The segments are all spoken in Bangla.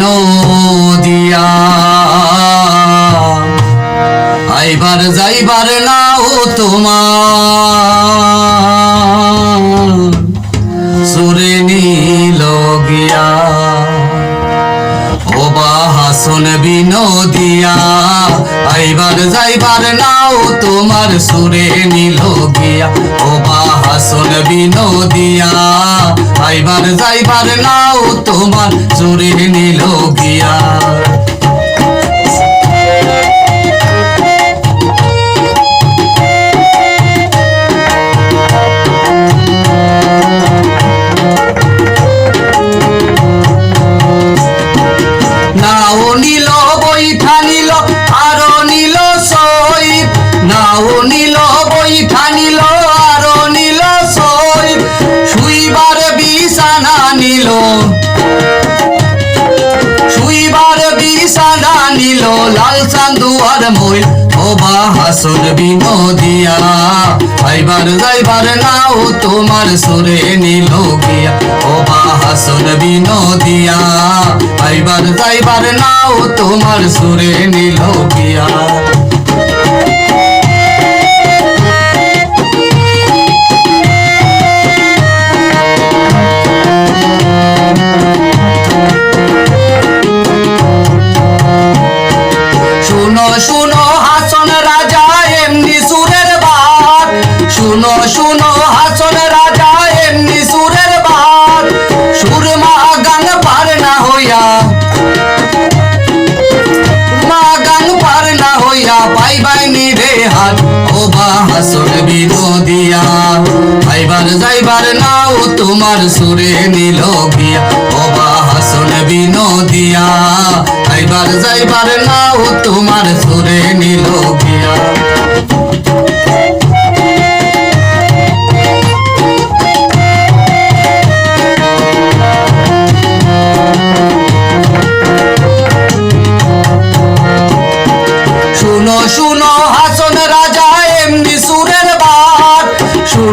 বিনোদিয়া আইবার যাইবার নাও তোমার। সুরে নীল গিয়া। ও বাহাসন বিনোদিয়া আইবার যাইবার নাও তোমার, সুরে নীল গিয়া। ও বাহাসন বিনোদিয়া আইবার যাইবার নাও তোমার, সুরে নিল লাল চান্দুয়ার মই ওবা হাসুর বিনোদিয়া, আইবার যাইবার নাও তোমার সুরে নিল গিয়া। ওবা হাসুর বিনোদিয়া, আইবার যাইবার নাও তোমার সুরে নিল গিয়া। শুনো হাসন রাজা, এমনি সুরের বাদ। শুনো শুনো হাসন রাজা, এমনি সুরের বাদ। সুরমা গান পার না হইয়া মা গান পার না হইয়া পাই বাইনি রে হাত। ও বা হাসন বিনোদিয়া আইবার যাইবার নাও তোমার সুরে নিল গিয়া। ও বা হাসন বিনোদিয়া আইবার যাইবার নাও তোমার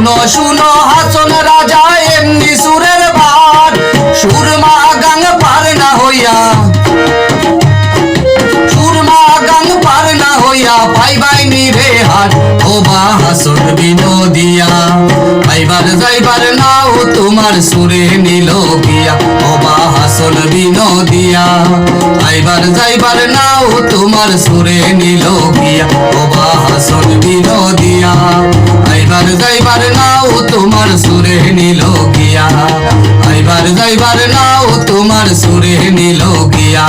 শুনো শুনো, হাসন রাজা, এমনি সুরের বাদ। সুরমা গান পার না হইয়া। সুরমা গান পার না হইয়া পাইবাই নি রে হাট। ও বা হাসন বিনোদিয়া, পাইবার যাইবার নাও, তোমার সুরে নিল গিয়া। ও বা হাসন বিনোদিয়া আইবার যাইবার নাও, তোমার সুরে নিল গিয়া। ও বা হাসন বিনোদিয়া যাইবার যাইবার নাও তোমার সুরে নিল গিয়া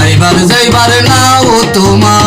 আইবার যাইবার নাও তোমার